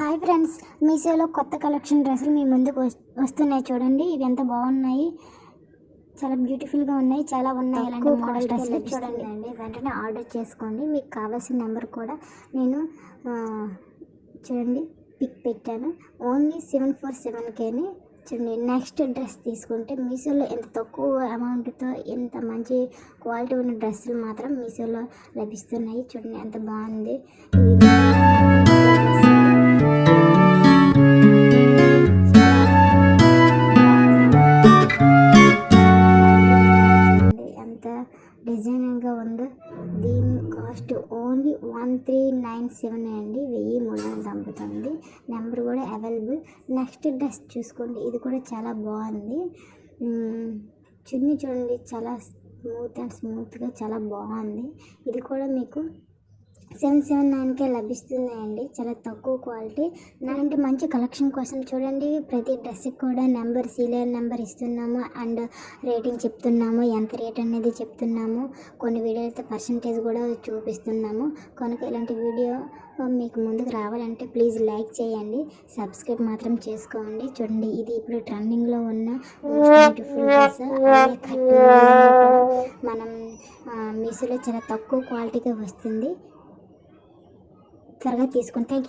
Hi friends మీషోలో కొత్త collection డ్రెస్సులు మీ ముందుకు వస్- వస్తున్నాయి చూడండి. ఇవి ఎంత బాగున్నాయి. చాలా బ్యూటిఫుల్గా ఉన్నాయి. చాలా ఉన్నాయి ఇలాంటి మోడల్ డ్రెస్సులు చూడండి. అండి వెంటనే ఆర్డర్ చేసుకోండి. మీకు కావాల్సిన నెంబర్ కూడా నేను చూడండి పిక్ పెట్టాను. ఓన్లీ సెవెన్ ఫోర్ సెవెన్కేని చూడండి. నెక్స్ట్ డ్రెస్ తీసుకుంటే మీషోలో ఎంత తక్కువ అమౌంట్తో ఎంత మంచి క్వాలిటీ ఉన్న డ్రెస్సులు మాత్రం మీషోలో లభిస్తున్నాయి. చూడండి ఎంత బాగుంది. ఇది డిజైనింగ్గా ఉంది. దీని cost only one three nine seven అండి. వెయ్యి మూడు వందలు అమ్ముతుంది నెంబర్ కూడా అవైలబుల్. నెక్స్ట్ డ్రెస్ చూసుకోండి. ఇది కూడా చాలా బాగుంది. చున్నీ చూడండి. చాలా స్మూత్ అండ్ స్మూత్గా చాలా బాగుంది. ఇది కూడా మీకు సెవెన్ సెవెన్ నైన్కే లభిస్తున్నాయండి. చాలా తక్కువ క్వాలిటీ. నాంటి మంచి కలెక్షన్ కోసం చూడండి. ప్రతి డ్రెస్కి కూడా నెంబర్ సీలియర్ నెంబర్ ఇస్తున్నాము అండ్ రేటింగ్ చెప్తున్నాము ఎంత రేట్ అనేది చెప్తున్నాము. కొన్ని వీడియోలతో పర్సంటేజ్ కూడా చూపిస్తున్నాము. కనుక ఇలాంటి వీడియో మీకు ముందుకు రావాలంటే ప్లీజ్ లైక్ చేయండి. సబ్స్క్రైబ్ మాత్రం చేసుకోండి. చూడండి ఇది ఇప్పుడు ట్రెండింగ్లో ఉన్న బ్యూటిఫుల్ డ్రెస్. మనం మీషోలో చాలా తక్కువ క్వాలిటీగా వస్తుంది. త్వరగా తీసుకుని థ్యాంక్